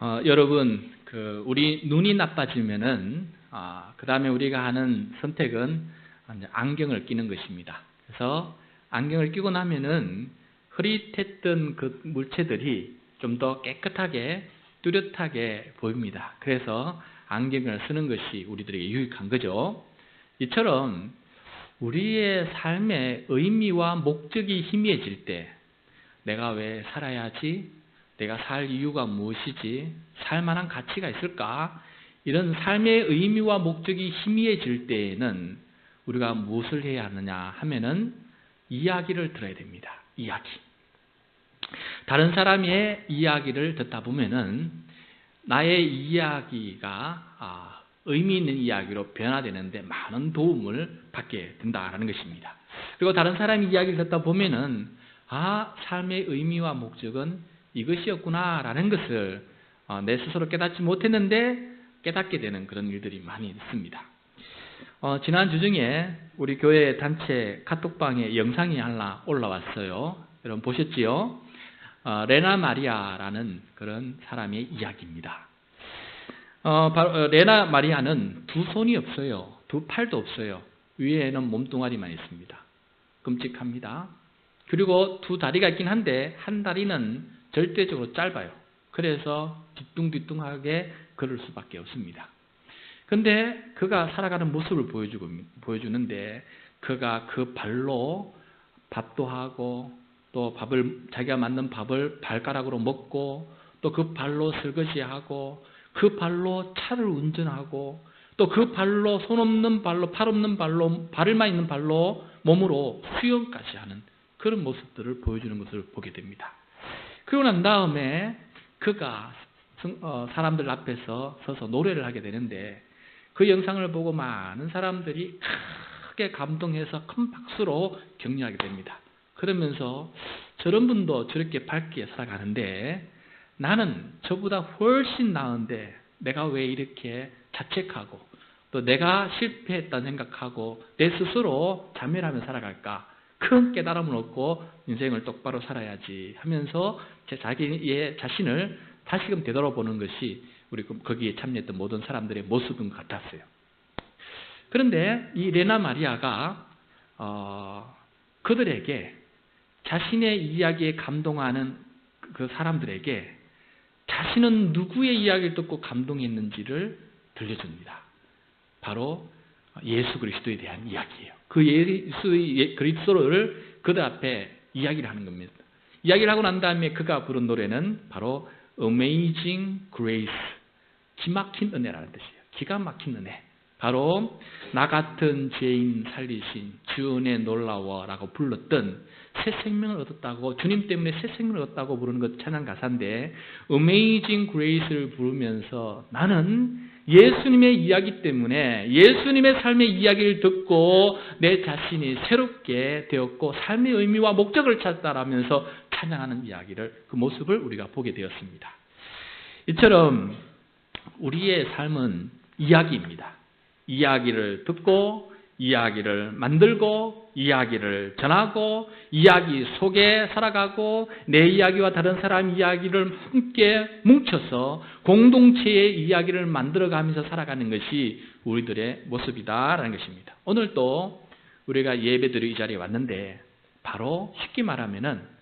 어, 여러분, 그 우리 눈이 나빠지면은 아, 그 다음에 우리가 하는 선택은 안경을 끼는 것입니다. 그래서 안경을 끼고 나면은 흐릿했던 그 물체들이 좀 더 깨끗하게 뚜렷하게 보입니다. 그래서 안경을 쓰는 것이 우리들에게 유익한 거죠. 이처럼 우리의 삶의 의미와 목적이 희미해질 때 내가 왜 살아야지? 내가 살 이유가 무엇이지? 살 만한 가치가 있을까? 이런 삶의 의미와 목적이 희미해질 때에는 우리가 무엇을 해야 하느냐 하면은 이야기를 들어야 됩니다. 이야기. 다른 사람의 이야기를 듣다 보면은 나의 이야기가 아, 의미 있는 이야기로 변화되는데 많은 도움을 받게 된다라는 것입니다. 그리고 다른 사람의 이야기를 듣다 보면은 아 삶의 의미와 목적은 이것이었구나라는 것을 어, 내 스스로 깨닫지 못했는데 깨닫게 되는 그런 일들이 많이 있습니다. 어, 지난 주 중에 우리 교회 단체 카톡방에 영상이 하나 올라왔어요. 여러분 보셨지요? 어, 레나 마리아라는 그런 사람의 이야기입니다. 어, 바로, 레나 마리아는 두 손이 없어요. 두 팔도 없어요. 위에는 몸뚱아리만 있습니다. 끔찍합니다. 그리고 두 다리가 있긴 한데 한 다리는 절대적으로 짧아요. 그래서 뒤뚱뒤뚱하게 걸을 수밖에 없습니다. 근데 그가 살아가는 모습을 보여주고, 보여주는데 그가 그 발로 밥도 하고 또 밥을 자기가 만든 밥을 발가락으로 먹고 또 그 발로 설거지하고 그 발로 차를 운전하고 또 그 발로 손 없는 발로 팔 없는 발로 발을만 있는 발로 몸으로 수영까지 하는 그런 모습들을 보여주는 것을 보게 됩니다. 그러고 난 다음에 그가 어, 사람들 앞에서 서서 노래를 하게 되는데 그 영상을 보고 많은 사람들이 크게 감동해서 큰 박수로 격려하게 됩니다. 그러면서 저런 분도 저렇게 밝게 살아가는데 나는 저보다 훨씬 나은데 내가 왜 이렇게 자책하고 또 내가 실패했다는 생각하고 내 스스로 자멸하며 살아갈까? 큰 깨달음을 얻고 인생을 똑바로 살아야지 하면서 제 자기의 자신을 다시금 되돌아보는 것이 우리 그 거기에 참여했던 모든 사람들의 모습인 것 같았어요. 그런데 이 레나 마리아가 어, 그들에게 자신의 이야기에 감동하는 그 사람들에게 자신은 누구의 이야기를 듣고 감동했는지를 들려줍니다. 바로 예수 그리스도에 대한 이야기예요. 그 예수 그리스도를 그들 앞에 이야기를 하는 겁니다. 이야기를 하고 난 다음에 그가 부른 노래는 바로 Amazing Grace, 기막힌 은혜라는 뜻이에요. 기가 막힌 은혜. 바로 나 같은 죄인 살리신 주은혜 놀라워라고 불렀던 새 생명을 얻었다고 주님 때문에 새 생명을 얻었다고 부르는 것 찬양 가사인데 Amazing Grace를 부르면서 나는 예수님의 이야기 때문에 예수님의 삶의 이야기를 듣고 내 자신이 새롭게 되었고 삶의 의미와 목적을 찾다라면서 찬양하는 이야기를 그 모습을 우리가 보게 되었습니다. 이처럼 우리의 삶은 이야기입니다. 이야기를 듣고 이야기를 만들고 이야기를 전하고 이야기 속에 살아가고 내 이야기와 다른 사람 이야기를 함께 뭉쳐서 공동체의 이야기를 만들어가면서 살아가는 것이 우리들의 모습이다라는 것입니다. 오늘 또 우리가 예배드려 이 자리에 왔는데 바로 쉽게 말하면은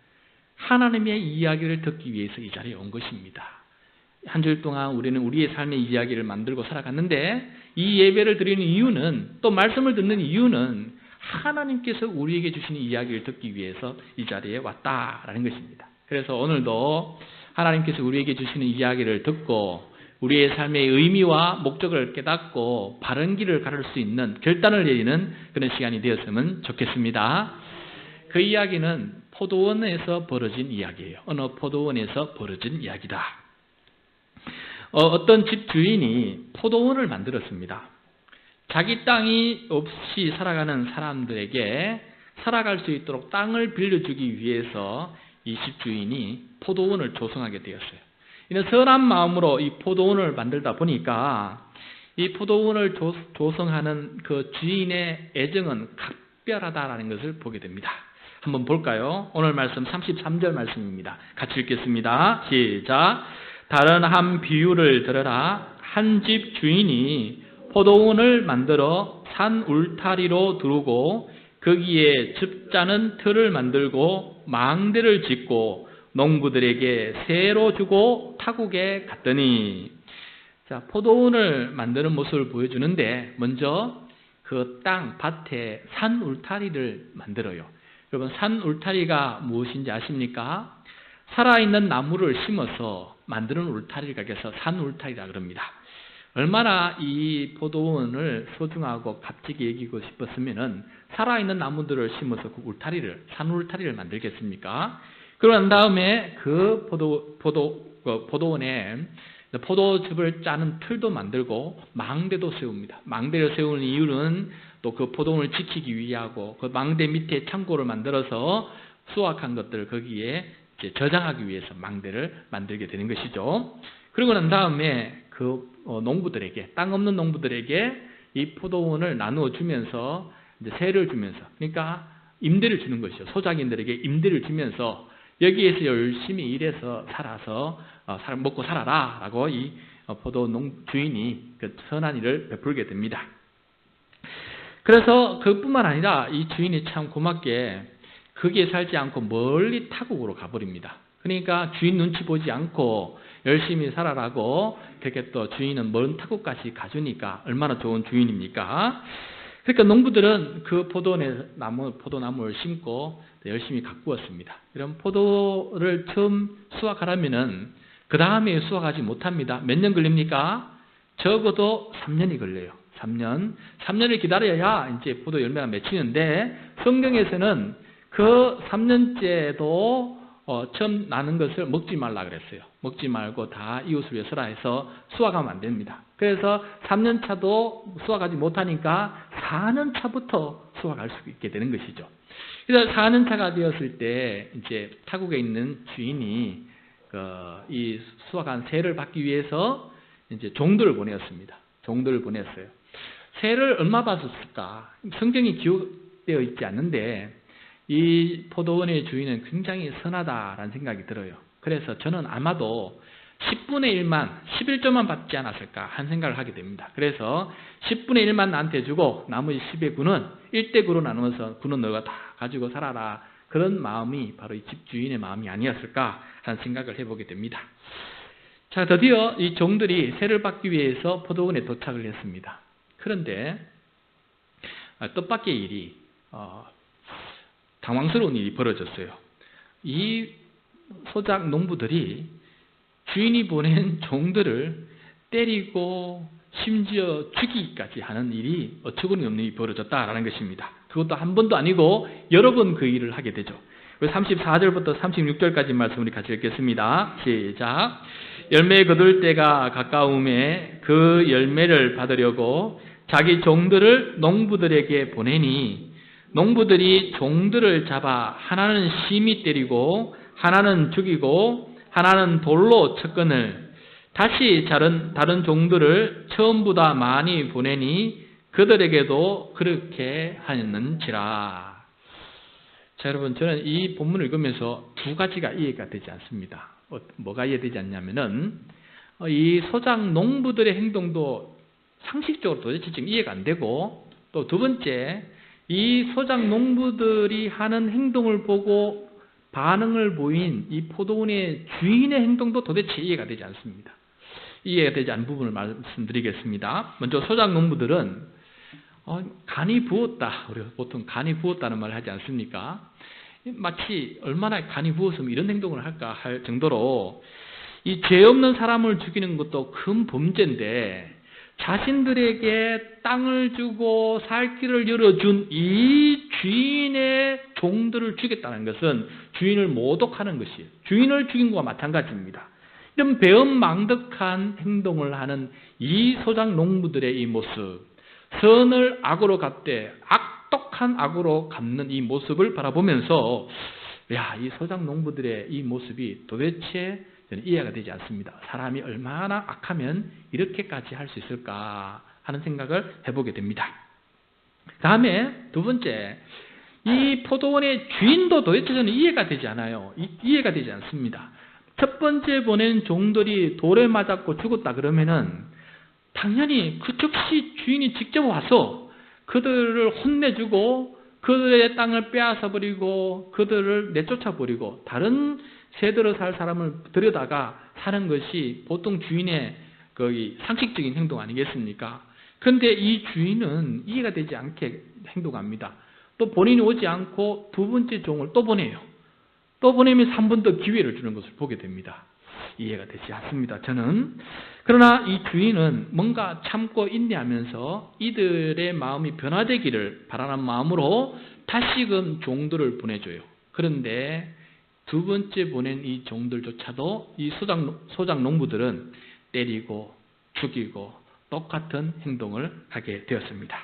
하나님의 이야기를 듣기 위해서 이 자리에 온 것입니다. 한 주일 동안 우리는 우리의 삶의 이야기를 만들고 살아갔는데 이 예배를 드리는 이유는 또 말씀을 듣는 이유는 하나님께서 우리에게 주시는 이야기를 듣기 위해서 이 자리에 왔다라는 것입니다. 그래서 오늘도 하나님께서 우리에게 주시는 이야기를 듣고 우리의 삶의 의미와 목적을 깨닫고 바른 길을 가를 수 있는 결단을 내리는 그런 시간이 되었으면 좋겠습니다. 그 이야기는 포도원에서 벌어진 이야기예요. 어느 포도원에서 벌어진 이야기다. 어, 떤집 주인이 포도원을 만들었습니다. 자기 땅이 없이 살아가는 사람들에게 살아갈 수 있도록 땅을 빌려주기 위해서 이 집 주인이 포도원을 조성하게 되었어요. 이는 선한 마음으로 이 포도원을 만들다 보니까 이 포도원을 조성하는 그 주인의 애정은 각별하다라는 것을 보게 됩니다. 한번 볼까요? 오늘 말씀 33절 말씀입니다. 같이 읽겠습니다. 시작. 다른 한 비유를 들어라. 한 집 주인이 포도원을 만들어 산 울타리로 두르고 거기에 즙자는 틀을 만들고 망대를 짓고 농부들에게 새로 주고 타국에 갔더니 자 포도원을 만드는 모습을 보여주는데 먼저 그 땅 밭에 산 울타리를 만들어요. 여러분 산 울타리가 무엇인지 아십니까? 살아있는 나무를 심어서 만드는 울타리를 가게해서 산 울타리라 그럽니다. 얼마나 이 포도원을 소중하고 값지게 여기고 싶었으면은 살아있는 나무들을 심어서 그 울타리를 산 울타리를 만들겠습니까? 난 다음에 그 포도 포도 그 포도원에 포도즙을 짜는 틀도 만들고 망대도 세웁니다. 망대를 세우는 이유는 또 그 포도원을 지키기 위하고 그 망대 밑에 창고를 만들어서 수확한 것들을 거기에 저장하기 위해서 망대를 만들게 되는 것이죠. 그러고 난 다음에 그 어, 농부들에게 땅 없는 농부들에게 이 포도원을 나누어 주면서 세를 주면서 그러니까 임대를 주는 것이죠. 소작인들에게 임대를 주면서 여기에서 열심히 일해서 살아서 어, 먹고 살아라라고 이 어, 포도 농 주인이 그 선한 일을 베풀게 됩니다. 그래서 그뿐만 아니라 이 주인이 참 고맙게 거기에 살지 않고 멀리 타국으로 가버립니다. 그러니까 주인 눈치 보지 않고 열심히 살아라고 그렇게 또 주인은 먼 타국까지 가주니까 얼마나 좋은 주인입니까? 그러니까 농부들은 그 포도에 나무, 포도나무를 심고 열심히 가꾸었습니다. 이런 포도를 처음 수확하려면은 그 다음에 수확하지 못합니다. 몇 년 걸립니까? 적어도 3년이 걸려요. 3년. 3년을 기다려야 이제 포도 열매가 맺히는데 성경에서는 그 3년째도 어, 처음 나는 것을 먹지 말라 그랬어요. 먹지 말고 다 이웃을 위해서라 해서 수확하면 안 됩니다. 그래서 3년 차도 수확하지 못하니까 4년 차부터 수확할 수 있게 되는 것이죠. 그래서 4년 차가 되었을 때 이제 타국에 있는 주인이 그 이 수확한 세를 받기 위해서 이제 종들을 보냈습니다. 종들을 보냈어요. 세를 얼마 받았을까? 성경이 기록되어 있지 않는데 이 포도원의 주인은 굉장히 선하다라는 생각이 들어요. 그래서 저는 아마도 10분의 1만, 11조만 받지 않았을까 한 생각을 하게 됩니다. 그래서 10분의 1만 나한테 주고 나머지 10의 군은 1대 9로 나누어서 군은 너가 다 가지고 살아라. 그런 마음이 바로 이 집주인의 마음이 아니었을까 하는 생각을 해보게 됩니다. 자, 드디어 이 종들이 세를 받기 위해서 포도원에 도착을 했습니다. 그런데 아, 뜻밖의 일이 어, 당황스러운 일이 벌어졌어요. 이 소작 농부들이 주인이 보낸 종들을 때리고 심지어 죽이기까지 하는 일이 어처구니 없는 일이 벌어졌다라는 것입니다. 그것도 한 번도 아니고 여러 번 그 일을 하게 되죠. 34절부터 36절까지 말씀 우리 같이 읽겠습니다. 시작. 열매 거둘 때가 가까움에 그 열매를 받으려고 자기 종들을 농부들에게 보내니 농부들이 종들을 잡아 하나는 심히 때리고 하나는 죽이고 하나는 돌로 쳤건을 다시 다른, 다른 종들을 처음보다 많이 보내니 그들에게도 그렇게 하였는지라. 자, 여러분, 저는 이 본문을 읽으면서 두 가지가 이해가 되지 않습니다. 어, 뭐가 이해되지 않냐면은, 어, 이 소장 농부들의 행동도 상식적으로 도대체 지금 이해가 안 되고, 또 두 번째, 이 소장 농부들이 하는 행동을 보고 반응을 보인 이 포도원의 주인의 행동도 도대체 이해가 되지 않습니다. 이해가 되지 않은 부분을 말씀드리겠습니다. 먼저 소장 농부들은 어, 간이 부었다. 우리가 보통 간이 부었다는 말을 하지 않습니까? 마치 얼마나 간이 부었으면 이런 행동을 할까 할 정도로 이 죄 없는 사람을 죽이는 것도 큰 범죄인데 자신들에게 땅을 주고 살 길을 열어준 이 주인의 종들을 죽였다는 것은 주인을 모독하는 것이에요. 주인을 죽인 것과 마찬가지입니다. 이런 배은망덕한 행동을 하는 이 소장 농부들의 이 모습, 선을 악으로 갚되 악독한 악으로 갚는 이 모습을 바라보면서 야, 이 소장 농부들의 이 모습이 도대체 저는 이해가 되지 않습니다. 사람이 얼마나 악하면 이렇게까지 할 수 있을까 하는 생각을 해보게 됩니다. 다음에 두 번째, 이 포도원의 주인도 도대체 저는 이해가 되지 않아요. 이, 이해가 되지 않습니다. 첫 번째 보낸 종들이 돌에 맞았고 죽었다 그러면은 당연히 그 즉시 주인이 직접 와서 그들을 혼내주고 그들의 땅을 빼앗아 버리고 그들을 내쫓아 버리고 다른 새들어 살 사람을 들여다가 사는 것이 보통 주인의 거의 상식적인 행동 아니겠습니까? 그런데 이 주인은 이해가 되지 않게 행동합니다. 또 본인이 오지 않고 두 번째 종을 또 보내요. 또 보내면 3번 더 기회를 주는 것을 보게 됩니다. 이해가 되지 않습니다. 저는. 그러나 이 주인은 뭔가 참고 인내하면서 이들의 마음이 변화되기를 바라는 마음으로 다시금 종들을 보내줘요. 그런데 두 번째 보낸 이 종들조차도 이 소장, 소장 농부들은 때리고 죽이고 똑같은 행동을 하게 되었습니다.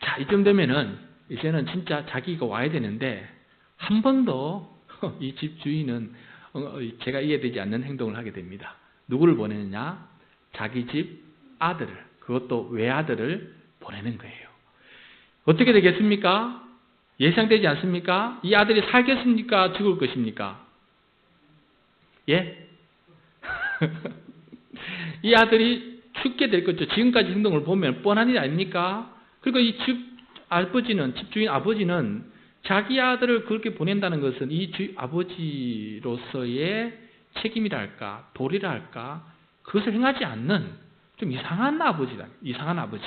자, 이쯤 되면은 이제는 진짜 자기가 와야 되는데 한 번도 이집 주인은 어, 제가 이해되지 않는 행동을 하게 됩니다. 누구를 보내느냐? 자기 집 아들을, 그것도 외아들을 보내는 거예요. 어떻게 되겠습니까? 예상되지 않습니까? 이 아들이 살겠습니까? 죽을 것입니까? 예? 이 아들이 죽게 될 거죠. 지금까지 행동을 보면 뻔한 일 아닙니까? 그리고 이 집 아버지는, 집주인 아버지는 자기 아들을 그렇게 보낸다는 것은 이 주, 아버지로서의 책임이랄까, 도리랄까, 그것을 행하지 않는 좀 이상한 아버지다. 이상한 아버지.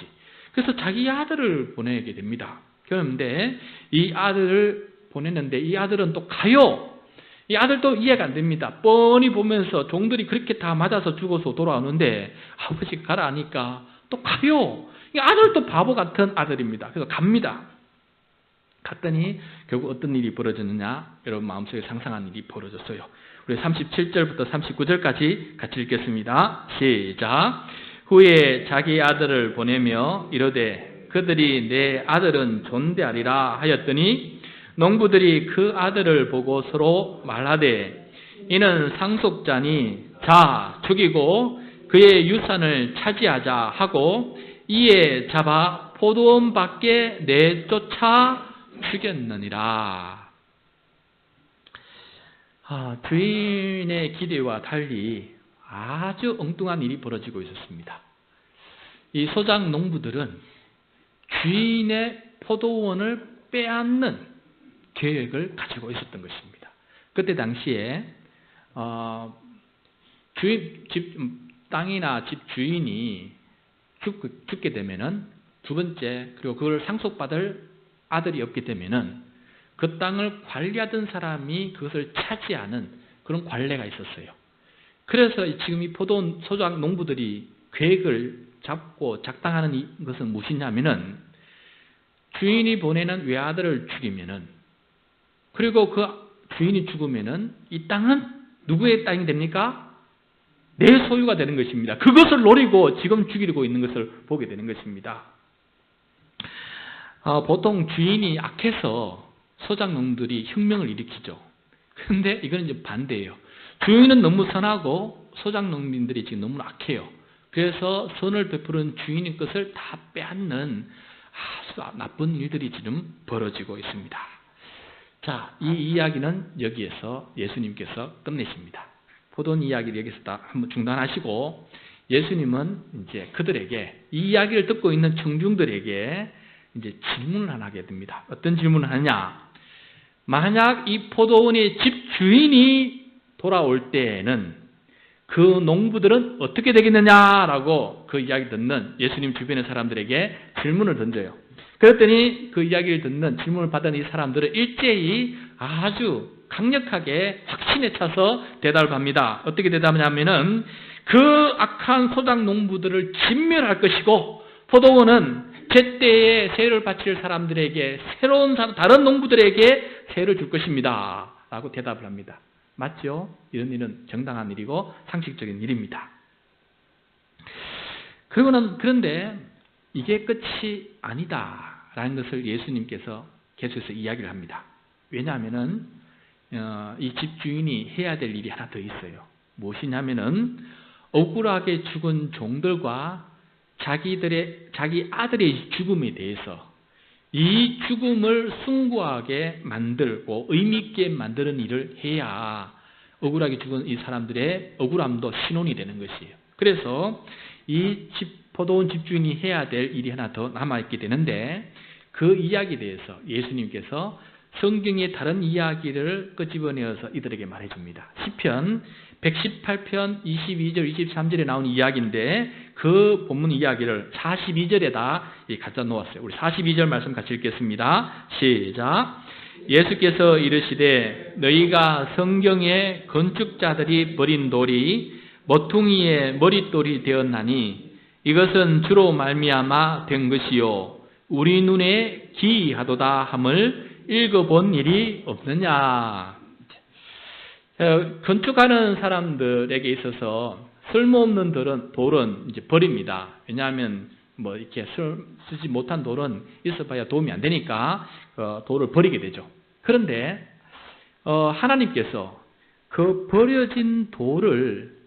그래서 자기 아들을 보내게 됩니다. 그런데 이 아들을 보냈는데 이 아들은 또 가요. 이 아들도 이해가 안 됩니다. 뻔히 보면서 종들이 그렇게 다 맞아서 죽어서 돌아오는데 아버지가 가라 하니까 또 가요. 이 아들도 바보 같은 아들입니다. 그래서 갑니다. 갔더니 결국 어떤 일이 벌어졌느냐? 여러분 마음속에 상상한 일이 벌어졌어요. 우리 37절부터 39절까지 같이 읽겠습니다. 시작. 후에 자기 아들을 보내며 이르되 그들이 내 아들은 존대하리라 하였더니 농부들이 그 아들을 보고 서로 말하되 이는 상속자니 자 죽이고 그의 유산을 차지하자 하고 이에 잡아 포도원 밖에 내쫓아 죽였느니라. 아, 주인의 기대와 달리 아주 엉뚱한 일이 벌어지고 있었습니다. 이 소장 농부들은 주인의 포도원을 빼앗는 계획을 가지고 있었던 것입니다. 그때 당시에 어, 주인, 집, 땅이나 집 주인이 죽, 죽게 되면은 두 번째 그리고 그걸 상속받을 아들이 없게 되면은 그 땅을 관리하던 사람이 그것을 차지하는 그런 관례가 있었어요. 그래서 지금 이 포도 소장 농부들이 계획을 잡고 작당하는 것은 무엇이냐면은 주인이 보내는 외아들을 죽이면은 그리고 그 주인이 죽으면은 이 땅은 누구의 땅이 됩니까? 내 소유가 되는 것입니다. 그것을 노리고 지금 죽이려고 있는 것을 보게 되는 것입니다. 어, 보통 주인이 악해서 소장농들이 혁명을 일으키죠. 그런데 이거는 이제 반대예요. 주인은 너무 선하고 소장농민들이 지금 너무 악해요. 그래서 선을 베푸는 주인의 것을 다 빼앗는 아주 나쁜 일들이 지금 벌어지고 있습니다. 자, 이 이야기는 여기에서 예수님께서 끝내십니다. 포돈 이야기를 여기서 다 한번 중단하시고 예수님은 이제 그들에게 이 이야기를 듣고 있는 청중들에게 이제 질문을 하나 하게 됩니다. 어떤 질문을 하냐? 만약 이 포도원의 집 주인이 돌아올 때에는 그 농부들은 어떻게 되겠느냐라고 그 이야기 듣는 예수님 주변의 사람들에게 질문을 던져요. 그랬더니 그 이야기를 듣는 질문을 받은 이 사람들은 일제히 아주 강력하게 확신에 차서 대답을 합니다. 어떻게 대답하냐면은 그 악한 소장 농부들을 진멸할 것이고 포도원은 제때에 세를 바칠 사람들에게 새로운 사람, 다른 농부들에게 세를 줄 것입니다. 라고 대답을 합니다. 맞죠? 이런 일은 정당한 일이고 상식적인 일입니다. 그러고는 그런데 이게 끝이 아니다라는 것을 예수님께서 계속해서 이야기를 합니다. 왜냐하면은 어, 이 집주인이 해야 될 일이 하나 더 있어요. 무엇이냐면은 억울하게 죽은 종들과 자기들의 자기 아들의 죽음에 대해서 이 죽음을 숭고하게 만들고 의미 있게 만드는 일을 해야 억울하게 죽은 이 사람들의 억울함도 신혼이 되는 것이에요. 그래서 이 집, 포도원 집주인이 해야 될 일이 하나 더 남아있게 되는데 그 이야기에 대해서 예수님께서 성경의 다른 이야기를 끄집어내어서 이들에게 말해줍니다. 시편 118편 22절, 23절에 나온 이야기인데 그 본문 이야기를 42절에다 갖다 놓았어요. 우리 42절 말씀 같이 읽겠습니다. 시작. 예수께서 이르시되 너희가 성경의 건축자들이 버린 돌이 모퉁이의 머릿돌이 되었나니 이것은 주로 말미암아 된 것이요 우리 눈에 기이하도다 함을 읽어본 일이 없느냐. 어, 건축하는 사람들에게 있어서 쓸모없는 돌은, 돌은 이제 버립니다. 왜냐하면 뭐 이렇게 쓸, 쓰지 못한 돌은 있어봐야 도움이 안 되니까 어, 돌을 버리게 되죠. 그런데 어, 하나님께서 그 버려진 돌을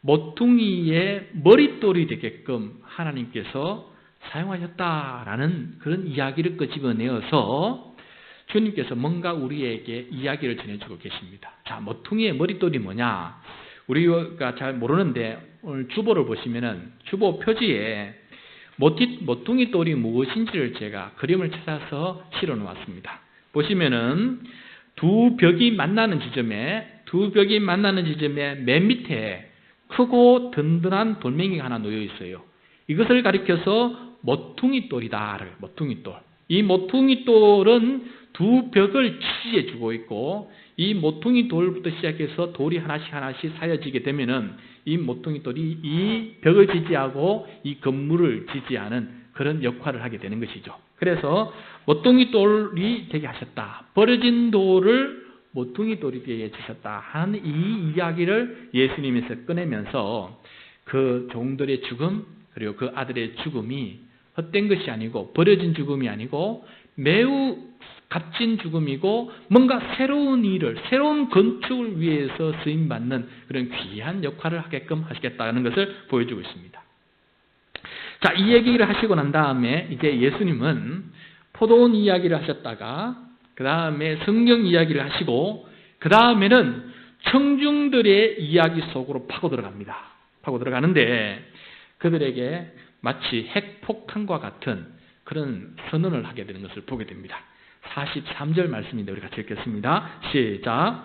모퉁이의 머릿돌이 되게끔 하나님께서 사용하셨다라는 그런 이야기를 끄집어내어서 주님께서 뭔가 우리에게 이야기를 전해주고 계십니다. 자, 모퉁이의 머릿돌이 뭐냐? 우리가 잘 모르는데 오늘 주보를 보시면은 주보 표지에 모티, 모퉁이 돌이 무엇인지를 제가 그림을 찾아서 실어 놓았습니다. 보시면은 두 벽이 만나는 지점에 두 벽이 만나는 지점에 맨 밑에 크고 든든한 돌멩이가 하나 놓여 있어요. 이것을 가리켜서 모퉁이 돌이다. 모퉁이 돌. 이 모퉁이 돌은 두 벽을 지지해 주고 있고 이 모퉁이 돌부터 시작해서 돌이 하나씩 하나씩 사여지게 되면은 이 모퉁이 돌이 이 벽을 지지하고 이 건물을 지지하는 그런 역할을 하게 되는 것이죠. 그래서 모퉁이 돌이 되게 하셨다. 버려진 돌을 모퉁이 돌이 되게 해주셨다 하는 이 이야기를 예수님에서 꺼내면서 그 종들의 죽음 그리고 그 아들의 죽음이 헛된 것이 아니고 버려진 죽음이 아니고 매우 값진 죽음이고 뭔가 새로운 일을 새로운 건축을 위해서 쓰임 받는 그런 귀한 역할을 하게끔 하시겠다는 것을 보여주고 있습니다. 자, 이 얘기를 하시고 난 다음에 이제 예수님은 포도원 이야기를 하셨다가 그 다음에 성경 이야기를 하시고 그 다음에는 청중들의 이야기 속으로 파고 들어갑니다. 파고 들어가는데 그들에게 마치 핵폭탄과 같은 그런 선언을 하게 되는 것을 보게 됩니다. 43절 말씀인데 우리 같이 읽겠습니다. 시작.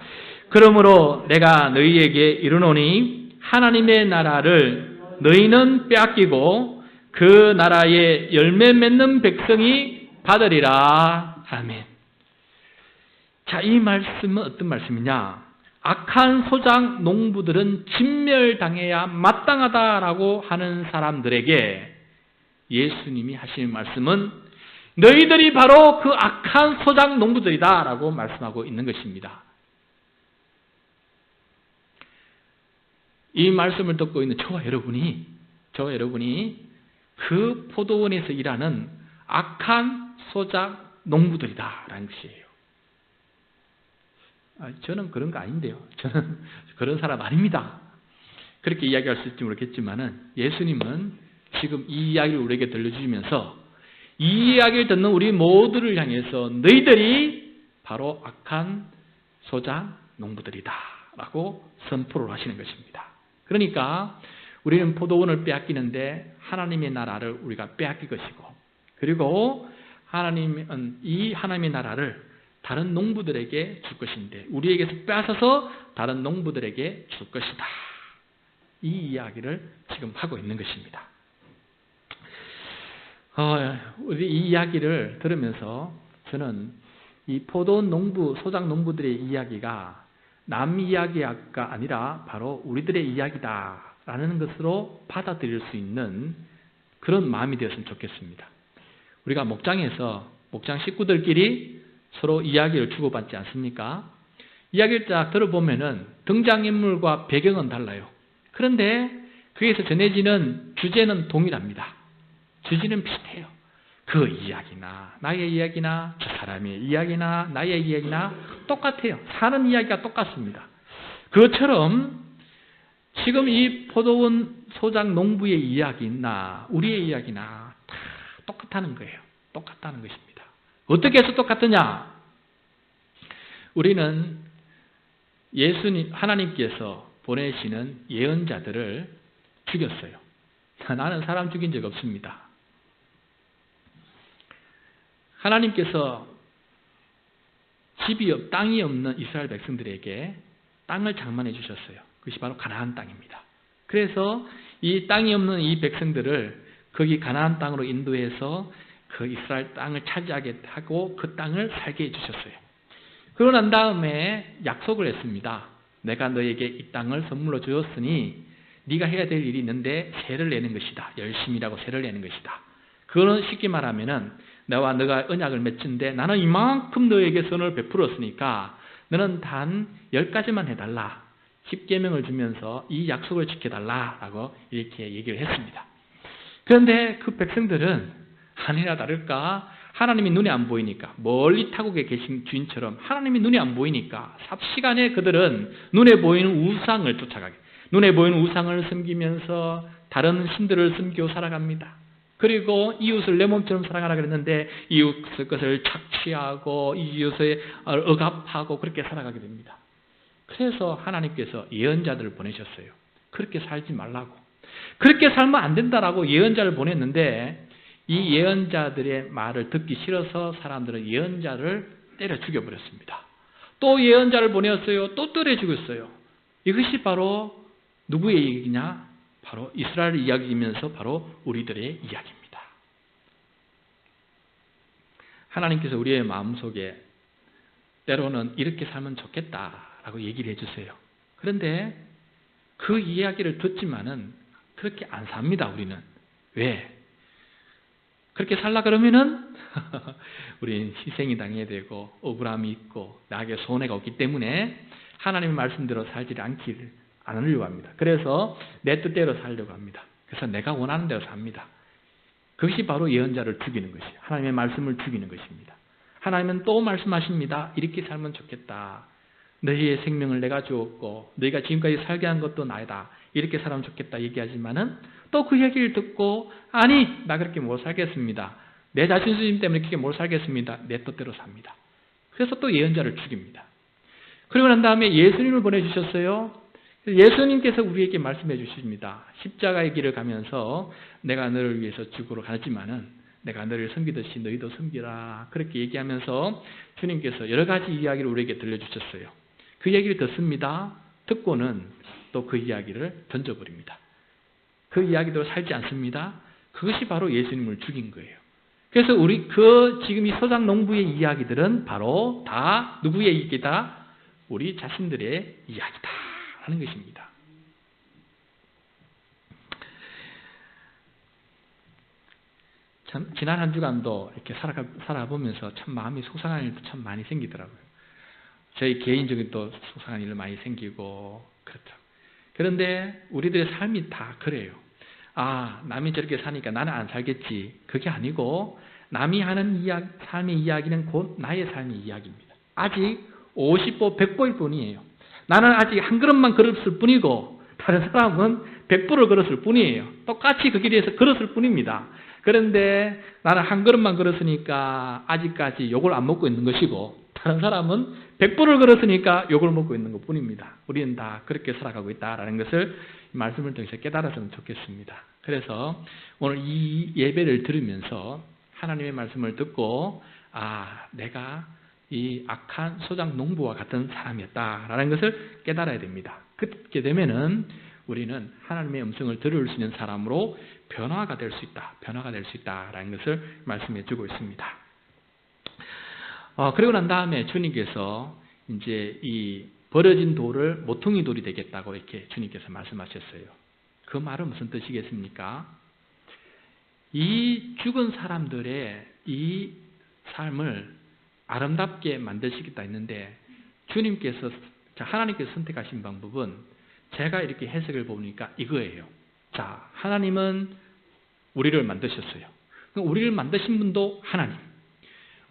그러므로 내가 너희에게 이르노니 하나님의 나라를 너희는 빼앗기고 그 나라의 열매 맺는 백성이 받으리라. 아멘. 자, 이 말씀은 어떤 말씀이냐? 악한 소장 농부들은 진멸당해야 마땅하다라고 하는 사람들에게 예수님이 하시는 말씀은 너희들이 바로 그 악한 소장 농부들이다 라고 말씀하고 있는 것입니다. 이 말씀을 듣고 있는 저와 여러분이, 저와 여러분이 그 포도원에서 일하는 악한 소장 농부들이다 라는 것이에요. 아, 저는 그런 거 아닌데요. 저는 그런 사람 아닙니다. 그렇게 이야기할 수 있을지 모르겠지만은 예수님은 지금 이 이야기를 우리에게 들려주시면서 이 이야기를 듣는 우리 모두를 향해서 너희들이 바로 악한 소장 농부들이다. 라고 선포를 하시는 것입니다. 그러니까 우리는 포도원을 빼앗기는데 하나님의 나라를 우리가 빼앗길 것이고 그리고 하나님은 이 하나님의 나라를 다른 농부들에게 줄 것인데 우리에게서 빼앗아서 다른 농부들에게 줄 것이다. 이 이야기를 지금 하고 있는 것입니다. 어, 우리 이 이야기를 들으면서 저는 이 포도원 농부, 소장 농부들의 이야기가 남 이야기가 아니라 바로 우리들의 이야기다라는 것으로 받아들일 수 있는 그런 마음이 되었으면 좋겠습니다. 우리가 목장에서 목장 식구들끼리 서로 이야기를 주고받지 않습니까? 이야기를 딱 들어보면은 등장인물과 배경은 달라요. 그런데 거기에서 전해지는 주제는 동일합니다. 주제는 비슷해요. 그 이야기나 나의 이야기나 저 사람의 이야기나 나의 이야기나 똑같아요. 사는 이야기가 똑같습니다. 그것처럼 지금 이 포도원 소장 농부의 이야기나 우리의 이야기나 다 똑같다는 거예요. 똑같다는 것입니다. 어떻게 해서 똑같으냐? 우리는 예수님 하나님께서 보내시는 예언자들을 죽였어요. 나는 사람 죽인 적 없습니다. 하나님께서 집이 없, 땅이 없는 이스라엘 백성들에게 땅을 장만해 주셨어요. 그것이 바로 가나안 땅입니다. 그래서 이 땅이 없는 이 백성들을 거기 가나안 땅으로 인도해서 그 이스라엘 땅을 차지하게 하고 그 땅을 살게 해 주셨어요. 그러고 난 다음에 약속을 했습니다. 내가 너에게 이 땅을 선물로 주었으니 네가 해야 될 일이 있는데 세를 내는 것이다. 열심히라고 세를 내는 것이다. 그거는 쉽게 말하면은 나와 너가 언약을 맺은데 나는 이만큼 너에게 선을 베풀었으니까 너는 단 열가지만 해달라. 10계명을 주면서 이 약속을 지켜달라라고 이렇게 얘기를 했습니다. 그런데 그 백성들은 아니나 다를까 하나님이 눈에 안 보이니까 멀리 타국에 계신 주인처럼 하나님이 눈에 안 보이니까 삽시간에 그들은 눈에 보이는 우상을 쫓아가게 눈에 보이는 우상을 섬기면서 다른 신들을 섬기고 살아갑니다. 그리고 이웃을 내 몸처럼 사랑하라 그랬는데 이웃의 것을 착취하고 이웃의 억압하고 그렇게 살아가게 됩니다. 그래서 하나님께서 예언자들을 보내셨어요. 그렇게 살지 말라고. 그렇게 살면 안 된다라고 예언자를 보냈는데 이 예언자들의 말을 듣기 싫어서 사람들은 예언자를 때려 죽여버렸습니다. 또 예언자를 보냈어요. 또 때려 죽였어요. 이것이 바로 누구의 얘기냐? 바로 이스라엘 이야기이면서 바로 우리들의 이야기입니다. 하나님께서 우리의 마음속에 때로는 이렇게 살면 좋겠다라고 얘기를 해주세요. 그런데 그 이야기를 듣지만은 그렇게 안 삽니다, 우리는. 왜? 그렇게 살라 그러면은 우리는 희생이 당해야 되고 억울함이 있고 나에게 손해가 없기 때문에 하나님의 말씀대로 살지 않기를 안 하려고 합니다. 그래서 내 뜻대로 살려고 합니다. 그래서 내가 원하는 대로 삽니다. 그것이 바로 예언자를 죽이는 것이에요. 하나님의 말씀을 죽이는 것입니다. 하나님은 또 말씀하십니다. 이렇게 살면 좋겠다. 너희의 생명을 내가 주었고 너희가 지금까지 살게 한 것도 나이다. 이렇게 살면 좋겠다 얘기하지만은 또 그 얘기를 듣고 아니 나 그렇게 못 살겠습니다. 내 자신심 때문에 그렇게 못 살겠습니다. 내 뜻대로 삽니다. 그래서 또 예언자를 죽입니다. 그리고 난 다음에 예수님을 보내주셨어요. 예수님께서 우리에게 말씀해 주십니다. 십자가의 길을 가면서 내가 너를 위해서 죽으러 가지만은 내가 너를 섬기듯이 너희도 섬기라. 그렇게 얘기하면서 주님께서 여러 가지 이야기를 우리에게 들려주셨어요. 그 얘기를 듣습니다. 듣고는 또 그 이야기를 던져버립니다. 그 이야기대로 살지 않습니다. 그것이 바로 예수님을 죽인 거예요. 그래서 우리 그 지금 이 서장 농부의 이야기들은 바로 다 누구의 얘기다? 우리 자신들의 이야기다. 하는 것입니다. 참, 지난 한 주간도 이렇게 살아가, 살아보면서 참 마음이 속상한 일도 참 많이 생기더라고요. 저희 개인적인 또 속상한 일도 많이 생기고, 그렇죠. 그런데 우리들의 삶이 다 그래요. 아, 남이 저렇게 사니까 나는 안 살겠지. 그게 아니고, 남이 하는 이야기, 삶의 이야기는 곧 나의 삶의 이야기입니다. 아직 50보, 100보일 뿐이에요. 나는 아직 한 걸음만 걸었을 뿐이고, 다른 사람은 100보를 걸었을 뿐이에요. 똑같이 그 길에서 걸었을 뿐입니다. 그런데 나는 한 걸음만 걸었으니까 아직까지 욕을 안 먹고 있는 것이고 다른 사람은 백불을 걸었으니까 욕을 먹고 있는 것 뿐입니다. 우리는 다 그렇게 살아가고 있다라는 것을 말씀을 통해서 깨달았으면 좋겠습니다. 그래서 오늘 이 예배를 들으면서 하나님의 말씀을 듣고 아 내가 이 악한 소장 농부와 같은 사람이었다라는 것을 깨달아야 됩니다. 그렇게 되면은 우리는 하나님의 음성을 들을 수 있는 사람으로 변화가 될 수 있다. 변화가 될 수 있다라는 것을 말씀해 주고 있습니다. 어, 그리고 난 다음에 주님께서 이제 이 버려진 돌을 모퉁이 돌이 되겠다고 이렇게 주님께서 말씀하셨어요. 그 말은 무슨 뜻이겠습니까? 이 죽은 사람들의 이 삶을 아름답게 만드시겠다 했는데 주님께서 하나님께서 선택하신 방법은 제가 이렇게 해석을 보니까 이거예요. 자, 하나님은 우리를 만드셨어요. 우리를 만드신 분도 하나님.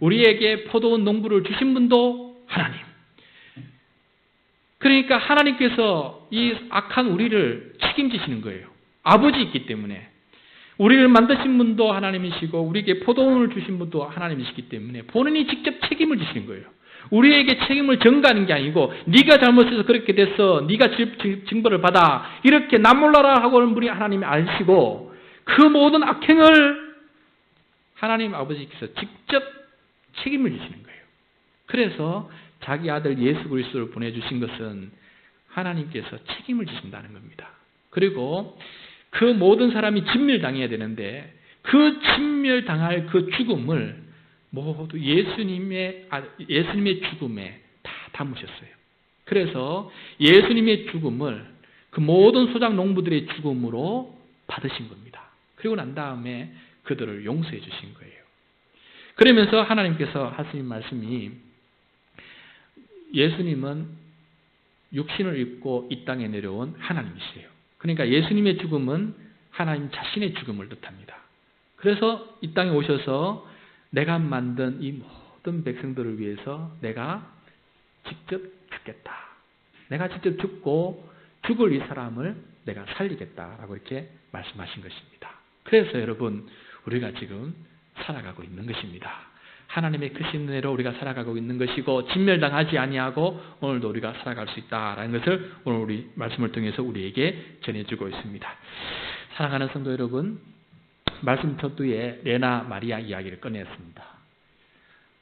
우리에게 포도원 농부를 주신 분도 하나님. 그러니까 하나님께서 이 악한 우리를 책임지시는 거예요. 아버지 있기 때문에. 우리를 만드신 분도 하나님이시고 우리에게 포도원을 주신 분도 하나님이시기 때문에 본인이 직접 책임을 지시는 거예요. 우리에게 책임을 전가하는 게 아니고 네가 잘못해서 그렇게 됐어. 네가 징벌을 받아. 이렇게 남몰라라 하고는 우리 하나님이 아시고 그 모든 악행을 하나님 아버지께서 직접 책임을 지시는 거예요. 그래서 자기 아들 예수 그리스도를 보내주신 것은 하나님께서 책임을 지신다는 겁니다. 그리고 그 모든 사람이 진멸당해야 되는데 그 진멸당할 그 죽음을 모두 예수님의 아, 예수님의 죽음에 다 담으셨어요. 그래서 예수님의 죽음을 그 모든 소장 농부들의 죽음으로 받으신 겁니다. 그리고 난 다음에 그들을 용서해 주신 거예요. 그러면서 하나님께서 하시는 말씀이 예수님은 육신을 입고 이 땅에 내려온 하나님이세요. 그러니까 예수님의 죽음은 하나님 자신의 죽음을 뜻합니다. 그래서 이 땅에 오셔서 내가 만든 이 모든 백성들을 위해서 내가 직접 죽겠다. 내가 직접 죽고 죽을 이 사람을 내가 살리겠다라고 이렇게 말씀하신 것입니다. 그래서 여러분 우리가 지금 살아가고 있는 것입니다. 하나님의 크신 은혜로 우리가 살아가고 있는 것이고 진멸당하지 아니하고 오늘도 우리가 살아갈 수 있다라는 것을 오늘 우리 말씀을 통해서 우리에게 전해주고 있습니다. 사랑하는 성도 여러분, 말씀 첫 뒤에 레나 마리아 이야기를 꺼냈습니다.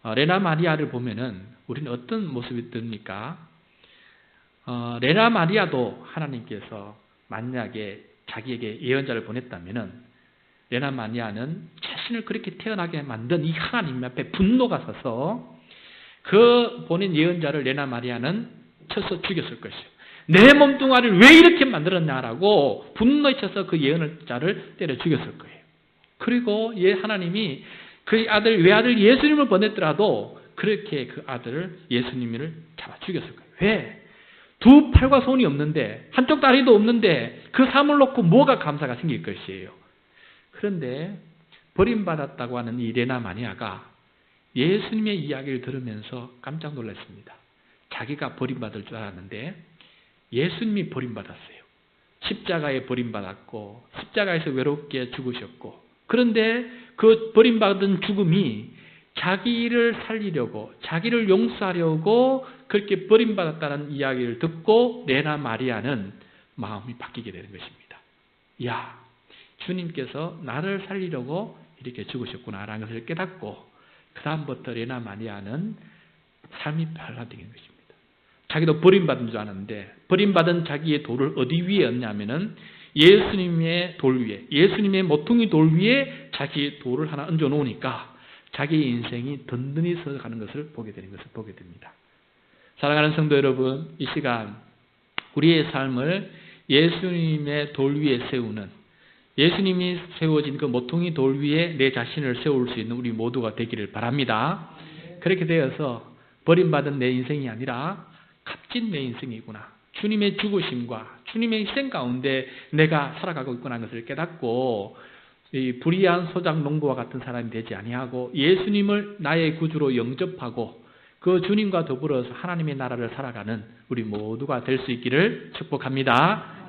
어, 레나 마리아를 보면은 우리는 어떤 모습이 듭니까? 어, 레나 마리아도 하나님께서 만약에 자기에게 예언자를 보냈다면은 레나 마리아는 자신을 그렇게 태어나게 만든 이 하나님 앞에 분노가 서서 그 보낸 예언자를 레나 마리아는 쳐서 죽였을 것이요. 내 몸뚱아리를 왜 이렇게 만들었냐라고 분노에 쳐서 그 예언자를 때려 죽였을 거예요. 그리고 예 하나님이 그 아들 외아들 예수님을 보냈더라도 그렇게 그 아들을 예수님을 잡아 죽였을 거예요. 왜? 두 팔과 손이 없는데 한쪽 다리도 없는데 그 삶을 놓고 뭐가 감사가 생길 것이에요. 그런데 버림받았다고 하는 이 레나 마니아가 예수님의 이야기를 들으면서 깜짝 놀랐습니다. 자기가 버림받을 줄 알았는데 예수님이 버림받았어요. 십자가에 버림받았고 십자가에서 외롭게 죽으셨고 그런데 그 버림받은 죽음이 자기를 살리려고 자기를 용서하려고 그렇게 버림받았다는 이야기를 듣고 레나 마리아는 마음이 바뀌게 되는 것입니다. 야, 주님께서 나를 살리려고 이렇게 죽으셨구나라는 것을 깨닫고 그 다음부터 레나 마리아는 삶이 변화되는 것입니다. 자기도 버림받은 줄 아는데 버림받은 자기의 돌을 어디 위에 얹냐면은 예수님의 돌 위에 예수님의 모퉁이 돌 위에 자기 돌을 하나 얹어 놓으니까 자기의 인생이 든든히 서가는 것을 보게 되는 것을 보게 됩니다. 사랑하는 성도 여러분, 이 시간 우리의 삶을 예수님의 돌 위에 세우는 예수님이 세워진 그 모퉁이 돌 위에 내 자신을 세울 수 있는 우리 모두가 되기를 바랍니다. 그렇게 되어서 버림받은 내 인생이 아니라 값진 내 인생이구나. 주님의 죽으심과 주님의 희생 가운데 내가 살아가고 있구나 하는 것을 깨닫고 이 불의한 소장 농부와 같은 사람이 되지 아니하고 예수님을 나의 구주로 영접하고 그 주님과 더불어서 하나님의 나라를 살아가는 우리 모두가 될 수 있기를 축복합니다.